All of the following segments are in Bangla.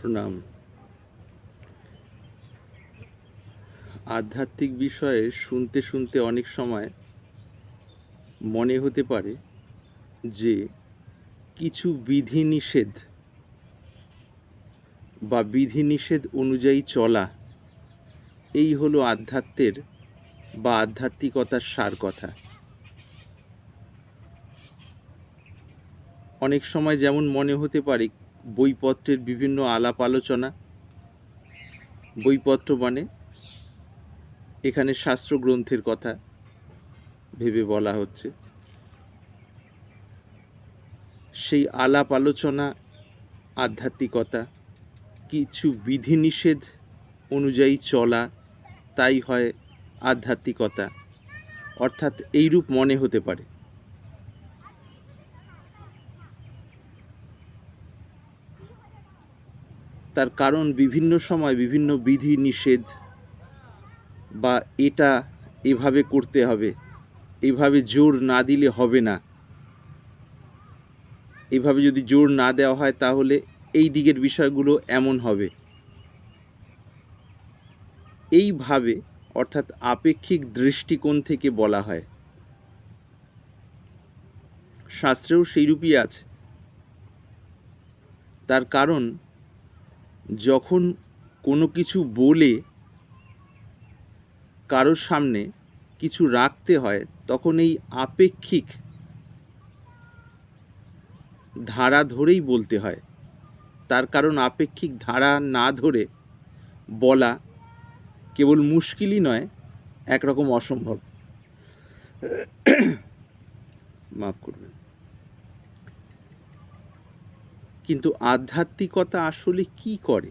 প্রণাম আধ্যাত্মিক বিষয়ে শুনতে শুনতে অনেক সময় মনে হতে পারে যে কিছু বিধিনিষেধ বা বিধিনিষেধ অনুযায়ী চলা, এই হলো আধ্যাত্মের বা আধ্যাত্মিকতার সার কথা। অনেক সময় যেমন মনে হতে পারে বইপত্রের বিভিন্ন আলাপ আলোচনা, বইপত্র মানে এখানে শাস্ত্র গ্রন্থের কথা ভেবে বলা হচ্ছে। সেই আলাপ আলোচনা, আধ্যাত্মিকতা, কিছু বিধিনিষেধ অনুযায়ী চলা, তাই হয় আধ্যাত্মিকতা। অর্থাৎ এইরূপ মনে হতে পারে। তার কারণ বিভিন্ন সময় বিভিন্ন বিধি নিষেধ বা এটা এভাবে করতে হবে। এভাবে জোর না দিলে হবে না। এভাবে যদি জোর না দেওয়া হয় তাহলে এই দিকের বিষয়গুলো এমন হবে। এইভাবে অর্থাৎ আপেক্ষিক দৃষ্টিকোণ থেকে বলা হয়। শাস্ত্রেও সেইরূপই আছে। তার কারণ যখন কোনো কিছু বলে কারোর সামনে কিছু রাখতে হয়, তখন এই আপেক্ষিক ধারা ধরেই বলতে হয়। তার কারণ আপেক্ষিক ধারা না ধরে বলা কেবল মুশকিলই নয়, একরকম অসম্ভব। মাফ কিন্তু আধ্যাত্মিকতা আসলে কি করে?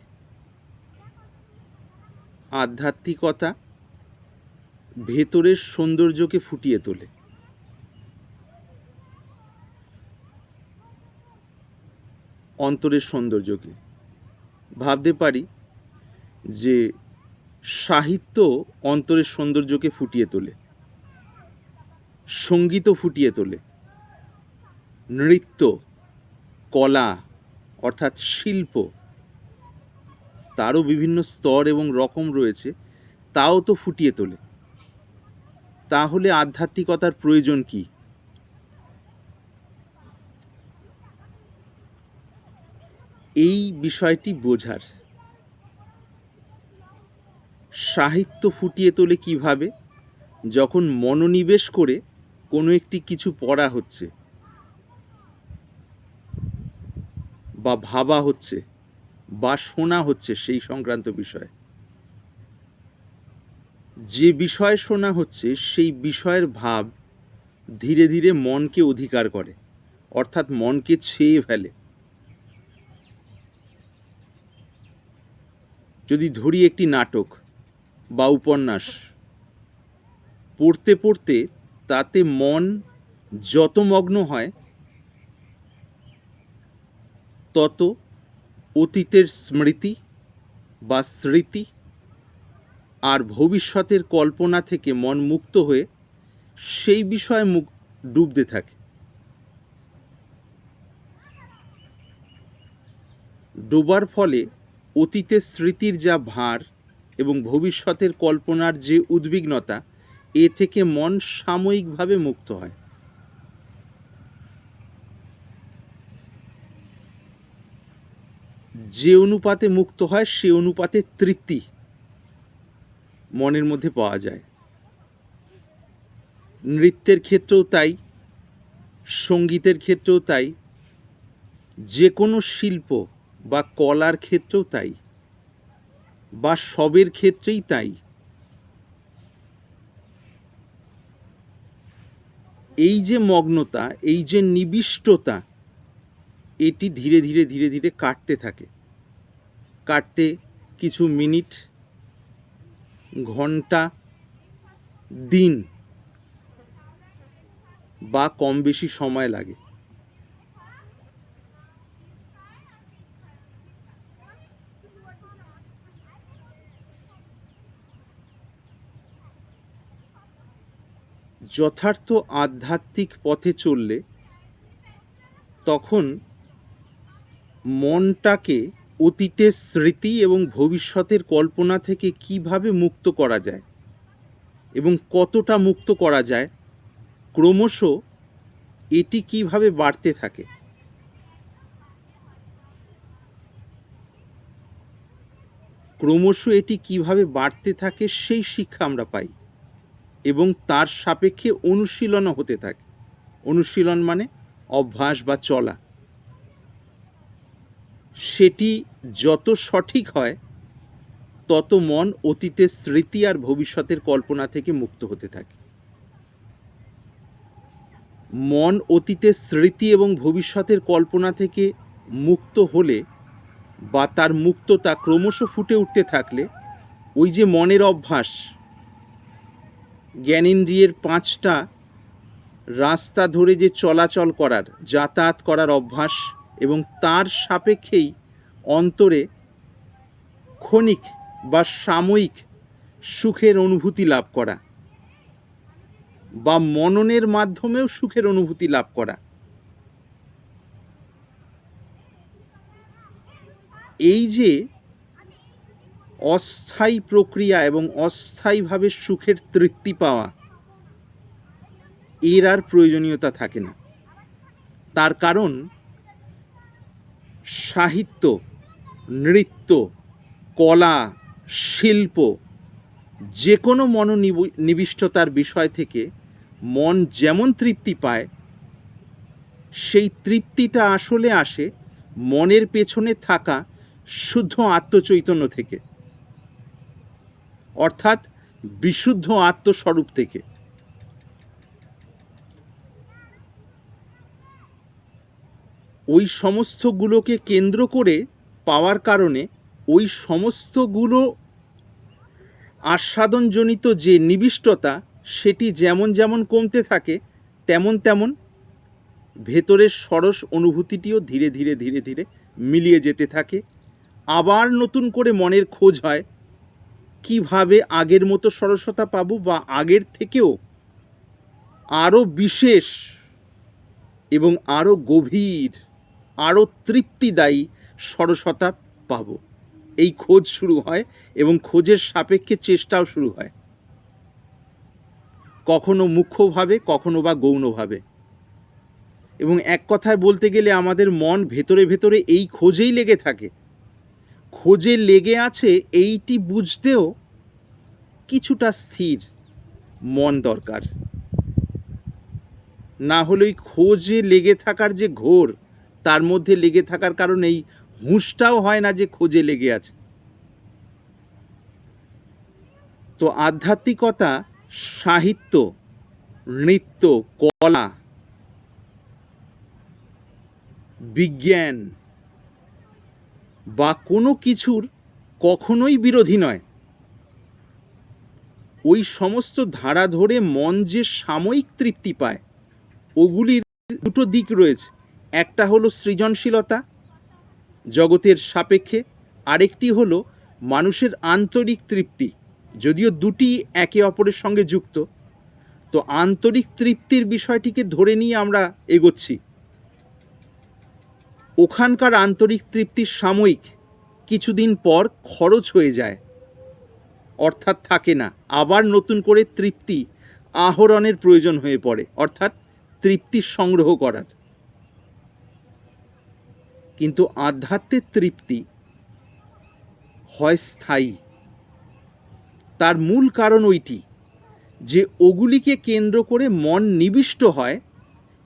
আধ্যাত্মিকতা ভেতরের সৌন্দর্যকে ফুটিয়ে তোলে। অন্তরের সৌন্দর্যকে। ভাবতে পারি যে সাহিত্য অন্তরের সৌন্দর্যকে ফুটিয়ে তোলে। সঙ্গীতও ফুটিয়ে তোলে। নৃত্য, কলা অর্থাৎ শিল্প। তারও বিভিন্ন স্তর এবং রকম রয়েছে, তাও তো ফুটিয়ে তোলে। তাহলে আধ্যাত্মিকতার প্রয়োজন কি? এই বিষয়টি বোঝার। সাহিত্য ফুটিয়ে তোলে কীভাবে? যখন মনোনিবেশ করে কোনো একটি কিছু পড়া হচ্ছে। বা ভাবা হচ্ছে বা শোনা হচ্ছে সেই সংক্রান্ত বিষয়। যে বিষয় শোনা হচ্ছে, সেই বিষয়ের ভাব ধীরে ধীরে মনকে অধিকার করে, অর্থাৎ মনকে ছেয়ে ফেলে। যদি ধরি একটি নাটক বা উপন্যাস, পড়তে পড়তে তাতে মন যত মগ্ন হয় তত অতীতের স্মৃতি বা স্মৃতি আর ভবিষ্যতের কল্পনা থেকে মন মুক্ত হয়ে সেই বিষয়ে মুখ ডুবতে থাকে। ডোবার ফলে অতীতের স্মৃতির যা ভার এবং ভবিষ্যতের কল্পনার যে উদ্বিগ্নতা, এ থেকে মন সাময়িকভাবে মুক্ত হয়। যে অনুপাতে মুক্ত হয়, সে অনুপাতে তৃপ্তি মনের মধ্যে পাওয়া যায়। নৃত্যের ক্ষেত্রেও তাই, সঙ্গীতের ক্ষেত্রেও তাই যে কোনো শিল্প বা কলার ক্ষেত্রেও তাই, বা সবের ক্ষেত্রেই তাই, এই যে মগ্নতা, এই যে নিবিষ্টতা, এটি ধীরে ধীরে ধীরে ধীরে কাটতে থাকে। কাটতে কিছু মিনিট, ঘণ্টা, দিন বা কম বেশি সময় লাগে। যথার্থ আধ্যাত্মিক পথে চললে তখন মনটাকে অতীতের স্মৃতি এবং ভবিষ্যতের কল্পনা থেকে কীভাবে মুক্ত করা যায় এবং কতটা মুক্ত করা যায়, ক্রমশ এটি কীভাবে বাড়তে থাকে। ক্রমশ এটি কীভাবে বাড়তে থাকে সেই শিক্ষা আমরা পাই এবং তার সাপেক্ষে অনুশীলনও হতে থাকে। অনুশীলন মানে অভ্যাস বা চলা। সেটি যত সঠিক হয়, তত মন অতীতের স্মৃতি আর ভবিষ্যতের কল্পনা থেকে মুক্ত হতে থাকে। মন অতীতের স্মৃতি এবং ভবিষ্যতের কল্পনা থেকে মুক্ত হলে বা তার মুক্ততা ক্রমশ ফুটে উঠতে থাকলে, ওই যে মনের অভ্যাস, জ্ঞানেন্দ্রিয়ের পাঁচটা রাস্তা ধরে যে চলাচল করার, যাতায়াত করার অভ্যাস এবং তার সাপেক্ষেই অন্তরে ক্ষণিক বা সাময়িক সুখের অনুভূতি লাভ করা বা মননের মাধ্যমেও সুখের অনুভূতি লাভ করা। এই যে অস্থায়ী প্রক্রিয়া এবং অস্থায়ীভাবে সুখের তৃপ্তি পাওয়া, এর আর প্রয়োজনীয়তা থাকে না। তার কারণ সাহিত্য, নৃত্য, কলা, শিল্প যে কোনো মনোনিবিষ্টতার বিষয় থেকে মন যেমন তৃপ্তি পায়, সেই তৃপ্তিটা আসলে আসে মনের পেছনে থাকা শুদ্ধ আত্মচৈতন্য থেকে, অর্থাৎ বিশুদ্ধ আত্মস্বরূপ থেকে। ওই সমস্তগুলোকে কেন্দ্র করে পাওয়ার কারণে ওই সমস্তগুলো আস্বাদনজনিত যে নিবিষ্টতা, সেটি যেমন যেমন কমতে থাকে, তেমন তেমন ভেতরের সরস অনুভূতিটিও ধীরে ধীরে ধীরে ধীরে মিলিয়ে যেতে থাকে। আবার নতুন করে মনের খোঁজ হয়, কীভাবে আগের মতো সরসতা পাবো বা আগের থেকেও আরও বিশেষ এবং আরও গভীর আরও তৃপ্তিদায়ী সরসতা পাব। এই খোঁজ শুরু হয় এবং খোঁজের সাপেক্ষে চেষ্টাও শুরু হয়। কখনো মুখ্যভাবে, কখনো বা গৌণভাবে। এবং এক কথায় বলতে গেলে আমাদের মন ভেতরে ভেতরে এই খোঁজেই লেগে থাকে। খোঁজে লেগে আছে এইটি বুঝতেও কিছুটা স্থির মন দরকার। না হলে ওই খোঁজে লেগে থাকার যে ঘোর তার মধ্যে লেগে থাকার কারণে এই হুঁশটাও হয় না যে খোঁজে লেগে আছে। তো আধ্যাত্মিকতা, সাহিত্য, নৃত্য, কলা, বিজ্ঞান বা কোনো কিছুর কখনোই বিরোধী নয়। ওই সমস্ত ধারা ধরে মন যে সাময়িক তৃপ্তি পায়, ওগুলির দুটো দিক রয়েছে। একটা হলো সৃজনশীলতা, জগতের সাপেক্ষে আরেকটি হলো মানুষের আন্তরিক তৃপ্তি, যদিও দুটি একে অপরের সঙ্গে যুক্ত। তো আন্তরিক তৃপ্তির বিষয়টিকে ধরে নিয়ে আমরা এগোচ্ছি। ওখানকার আন্তরিক তৃপ্তির সাময়িক, কিছুদিন পর খরচ হয়ে যায়। অর্থাৎ থাকে না, আবার নতুন করে তৃপ্তি আহরণের প্রয়োজন হয়ে পড়ে, অর্থাৎ তৃপ্তি সংগ্রহ করার। কিন্তু আধ্যাত্মের তৃপ্তি হয় স্থায়ী। তার মূল কারণ ওইটি যে ওগুলিকে কেন্দ্র করে মন নিবিষ্ট হয়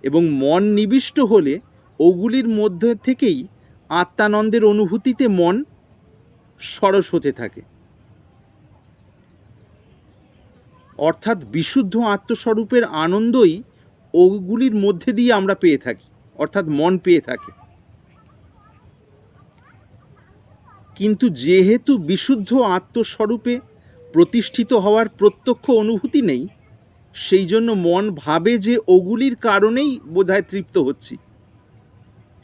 এবং মন নিবিষ্ট হলে ওগুলির মধ্যে থেকেই আত্মানন্দের অনুভূতিতে মন সরস হতে থাকে। অর্থাৎ বিশুদ্ধ আত্মস্বরূপের আনন্দই ওগুলির মধ্যে দিয়ে আমরা পেয়ে থাকি, অর্থাৎ মন পেয়ে থাকে। কিন্তু যেহেতু বিশুদ্ধ আত্মস্বরূপে প্রতিষ্ঠিত হওয়ার প্রত্যক্ষ অনুভূতি নেই, সেই জন্য মন ভাবে যে ওগুলির কারণেই বোধহয় তৃপ্ত হচ্ছি।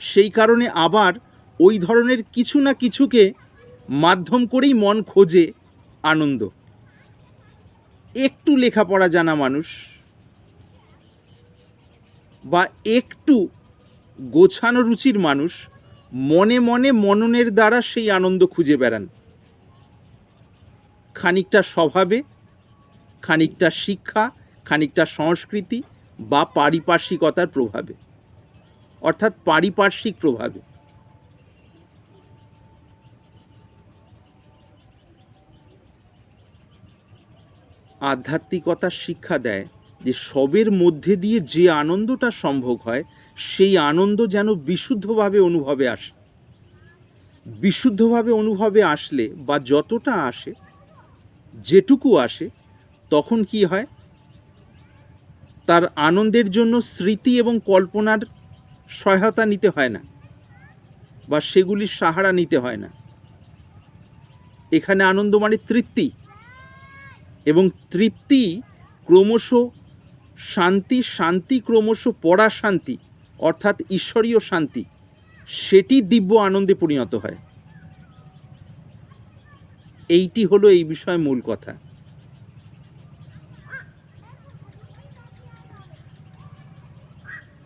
সেই কারণে আবার ওই ধরনের কিছু না কিছুকে মাধ্যম করেই মন খোঁজে আনন্দ। একটু লেখাপড়া জানা মানুষ বা একটু গোছানো রুচির মানুষ মনে মনে মননের দ্বারা সেই আনন্দ খুঁজে বেড়ান। খানিকটা স্বভাবে, খানিকটা শিক্ষা, খানিকটা সংস্কৃতি বা পারিপার্শ্বিকতার প্রভাবে, অর্থাৎ পারিপার্শ্বিক প্রভাবে। আধ্যাত্মিকতার শিক্ষা দেয় যে সবের মধ্যে দিয়ে যে আনন্দটা সম্ভব হয় সেই আনন্দ যেন বিশুদ্ধভাবে অনুভবে আসে। বিশুদ্ধভাবে অনুভবে আসলে বা যতটা আসে, যেটুকু আসে, তখন কি হয়? তার আনন্দের জন্য স্মৃতি এবং কল্পনার সহায়তা নিতে হয় না বা সেগুলির সাহারা নিতে হয় না। এখানে আনন্দ মানে তৃপ্তি এবং তৃপ্তি ক্রমশ শান্তি শান্তি ক্রমশ পরা শান্তি অর্থাৎ ঈশ্বরীয় শান্তি, সেটি দিব্য আনন্দে পরিণত হয়। এইটি হলো এই বিষয়ে মূল কথা।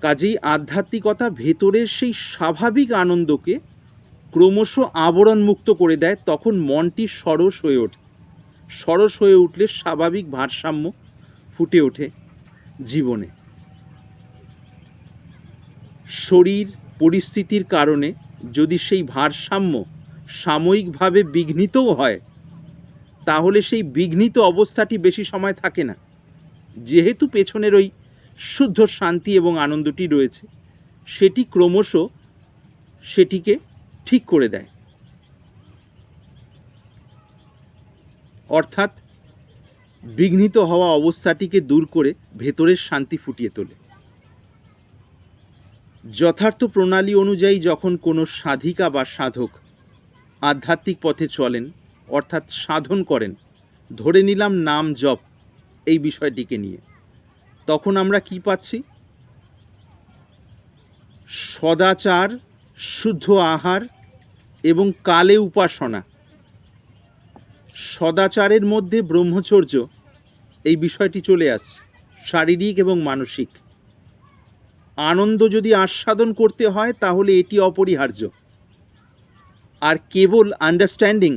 কাজেই আধ্যাত্মিকতা ভেতরের সেই স্বাভাবিক আনন্দকে ক্রমশ আবরণ মুক্ত করে দেয়, তখন মনটি সরস হয়ে ওঠে। সরস হয়ে উঠলে স্বাভাবিক ভারসাম্য ফুটে ওঠে জীবনে। শরীর পরিস্থিতির কারণে যদি সেই ভারসাম্য সাময়িকভাবে বিঘ্নিতও হয়, তাহলে সেই বিঘ্নিত অবস্থাটি বেশি সময় থাকে না। যেহেতু পেছনের ওই শুদ্ধ শান্তি এবং আনন্দটি রয়েছে, সেটি ক্রমশ সেটিকে ঠিক করে দেয়। অর্থাৎ বিঘ্নিত হওয়া অবস্থাটিকে দূর করে ভেতরের শান্তি ফুটিয়ে তোলে। যথার্থ প্রণালী অনুযায়ী যখন কোনো সাধিকা বা সাধক আধ্যাত্মিক পথে চলেন, অর্থাৎ সাধন করেন, ধরে নিলাম নাম জপ, এই বিষয়টিকে নিয়ে, তখন আমরা কি পাচ্ছি? সদাচার, শুদ্ধ আহার এবং কালে উপাসনা। সদাচারের মধ্যে ব্রহ্মচর্য, এই বিষয়টি চলে আসছে, শারীরিক এবং মানসিক। আনন্দ যদি আস্বাদন করতে হয়, তাহলে এটি অপরিহার্য। আর কেবল আন্ডারস্ট্যান্ডিং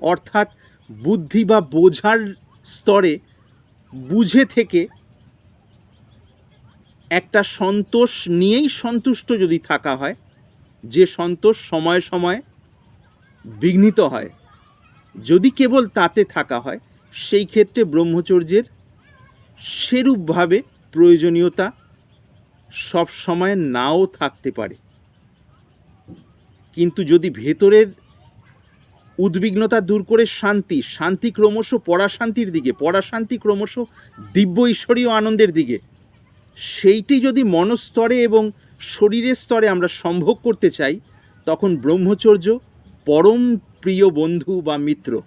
অর্থাৎ বুদ্ধি বা বোঝার স্তরে বুঝে থেকে একটা সন্তোষ নিয়েই সন্তুষ্ট যদি থাকা হয়, যে সন্তোষ সময়ে সময়ে বিঘ্নিত হয়। যদি কেবল তাতে থাকা হয়, সেই ক্ষেত্রে ব্রহ্মচর্যের সেরূপভাবে প্রয়োজনীয়তা সব সময় নাও থাকতে পারে। কিন্তু যদি ভেতরের উদ্বিগ্নতা দূর করে শান্তি শান্তি ক্রমশ পরাশান্তির দিকে, পরাশান্তি ক্রমশ দিব্য ঈশ্বরীয় আনন্দের দিকে, সেইটি যদি মনস্তরে এবং শরীরের স্তরে আমরা সম্ভব করতে চাই, তখন ব্রহ্মচর্য পরম প্রিয় বন্ধু বা মিত্র,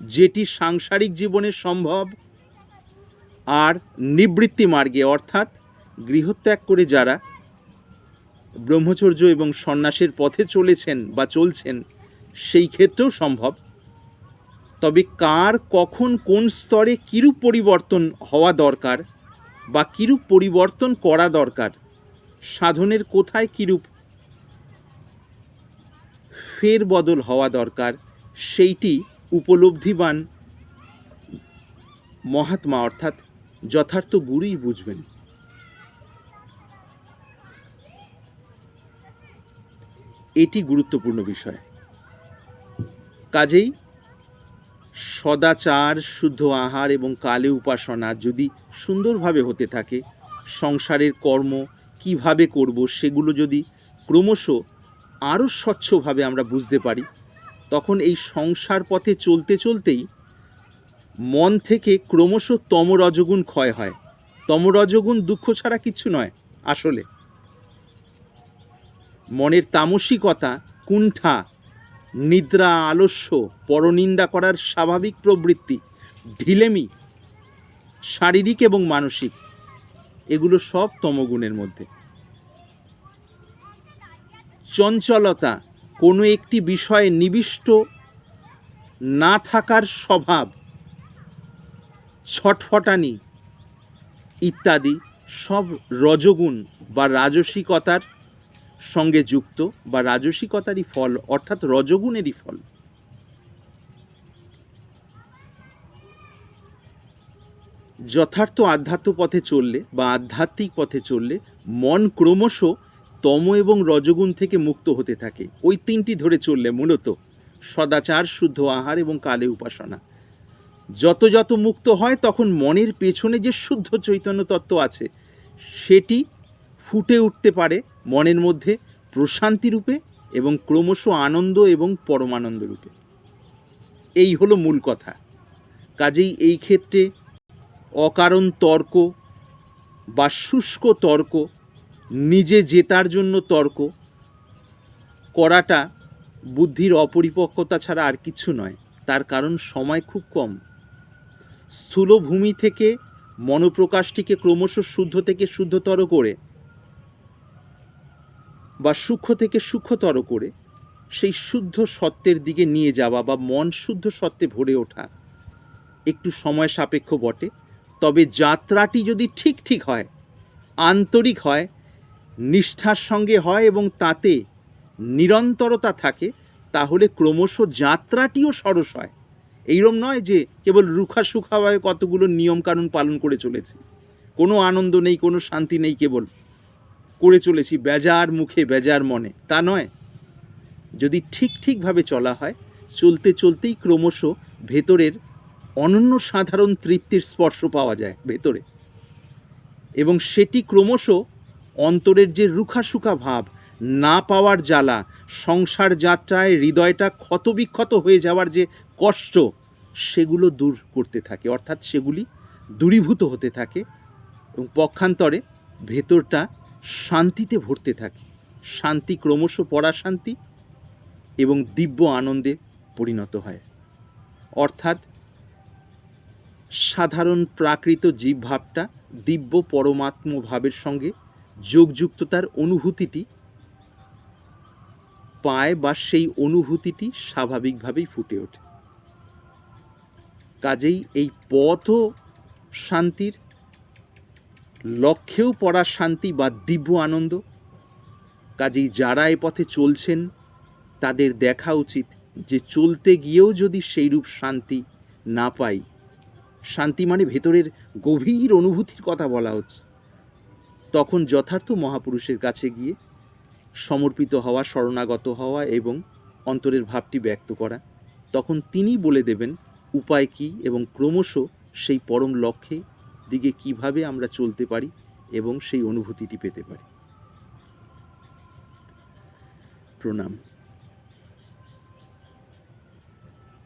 যেটি সাংসারিক জীবনে সম্ভব আর নিবৃত্তি মার্গে, অর্থাৎ গৃহত্যাগ করে যারা ব্রহ্মচর্য এবং সন্ন্যাসের পথে চলেছেন বা চলছেন, সেই ক্ষেত্রেও সম্ভব। তবে কার, কখন, কোন স্তরে কিরূপ পরিবর্তন হওয়া দরকার বা কিরূপ পরিবর্তন করা দরকার, সাধনের কোথায় কিরূপ ফের বদল হওয়া দরকার, সেইটি উপলব্ধিবান মহাত্মা, অর্থাৎ যথার্থ গুরুই বুঝবেন। এটি গুরুত্বপূর্ণ বিষয়। কাজেই সদাচার, শুদ্ধ আহার এবং কালে উপাসনা যদি সুন্দরভাবে হতে থাকে, সংসারের কর্ম কীভাবে করব সেগুলো যদি ক্রমশ আরও স্বচ্ছভাবে আমরা বুঝতে পারি, তখন এই সংসার পথে চলতে চলতেই মন থেকে ক্রমশ তমরজগুণ ক্ষয় হয়। তমরজগুণ দুঃখ ছাড়া কিছু নয় আসলে। মনের তামসিকতা, কুণ্ঠা, নিদ্রা, আলস্য, পরনিন্দা করার স্বাভাবিক প্রবৃত্তি, ঢিলেমি, শারীরিক এবং মানসিক, এগুলো সব তমগুণের মধ্যে। চঞ্চলতা কোনো একটি বিষয়ে নিবিষ্ট না থাকার স্বভাব, ছটফটানি ইত্যাদি সব রজগুণ বা রাজসিকতার সঙ্গে যুক্ত বা রাজসিকতারই ফল, অর্থাৎ রজগুণেরই ফল। যথার্থ আধ্যাত্ম পথে চললে বা আধ্যাত্মিক পথে চললে মন ক্রমশ তম এবং রজগুণ থেকে মুক্ত হতে থাকে। ওই তিনটি ধরে চললে মূলত সদাচার, শুদ্ধ আহার এবং কালে উপাসনা। যত যত মুক্ত হয়, তখন মনের পেছনে যে শুদ্ধ চৈতন্য তত্ত্ব আছে, সেটি ফুটে উঠতে পারে মনের মধ্যে প্রশান্তি রূপে এবং ক্রমশ আনন্দ এবং পরমানন্দ রূপে। এই হলো মূল কথা। কাজেই এই ক্ষেত্রে অকারণ তর্ক বা শুষ্ক তর্ক, নিজে জেতার জন্য তর্ক করাটা বুদ্ধির অপরিপক্কতা ছাড়া আর কিছু নয়, তার কারণ সময় খুব কম। স্থূলভূমি থেকে মনোপ্রকাশটিকে ক্রমশ শুদ্ধ থেকে শুদ্ধতর করে বা সূক্ষ্ম থেকে সূক্ষ্মতর করে সেই শুদ্ধ সত্যের দিকে নিয়ে যাওয়া বা মন শুদ্ধ সত্যে ভরে ওঠা। একটু সময় সাপেক্ষ বটে, তবে যাত্রাটি যদি ঠিক ঠিক হয়, আন্তরিক হয়, নিষ্ঠার সঙ্গে হয় এবং তাতে নিরন্তরতা থাকে, তাহলে ক্রমশ যাত্রাটিও সরস হয়। এইরম নয় যে কেবল রুখা সুখাভাবে কতগুলো নিয়মকানুন পালন করে চলেছে। কোনো আনন্দ নেই, কোনো শান্তি নেই কেবল। করে চলেছি বেজার মুখে, বেজার মনে। তা নয়। যদি ঠিক ঠিকভাবে চলা হয়, চলতে চলতেই ক্রমশ ভেতরের অনন্য সাধারণ তৃপ্তির স্পর্শ পাওয়া যায় ভেতরে। এবং সেটি ক্রমশ অন্তরের যে রুখাসুখা ভাব, না পাওয়ার জ্বালা, সংসার যাত্রায় হৃদয়টা ক্ষতবিক্ষত হয়ে যাওয়ার যে কষ্ট, সেগুলো দূর করতে থাকে। অর্থাৎ সেগুলি দূরীভূত হতে থাকে এবং পক্ষান্তরে ভেতরটা শান্তিতে ভরতে থাকে। শান্তি ক্রমশ পরাশান্তি এবং দিব্য আনন্দে পরিণত হয়। অর্থাৎ সাধারণ প্রাকৃত জীবভাবটা দিব্য পরমাত্ম ভাবের সঙ্গে যোগযুক্ততার অনুভূতিটি পায় বা সেই অনুভূতিটি স্বাভাবিকভাবেই ফুটে ওঠে। কাজেই এই পথও শান্তির লক্ষ্যেও পড়া শান্তি বা দিব্য আনন্দ? কাজেই যারা এ পথে চলছেন, তাদের দেখা উচিত যে চলতে গিয়েও যদি সেইরূপ শান্তি না পাই, শান্তি মানে ভেতরের গভীর অনুভূতির কথা বলা হচ্ছে। তখন যথার্থ মহাপুরুষের কাছে গিয়ে সমর্পিত হওয়া, শরণাগত হওয়া এবং অন্তরের ভাবটি ব্যক্ত করা, তখন তিনি বলে দেবেন, উপায় কী এবং ক্রমশ সেই পরম লক্ষ্যে দিকে কীভাবে আমরা চলতে পারি এবং সেই অনুভূতিটি পেতে পারি। প্রণাম।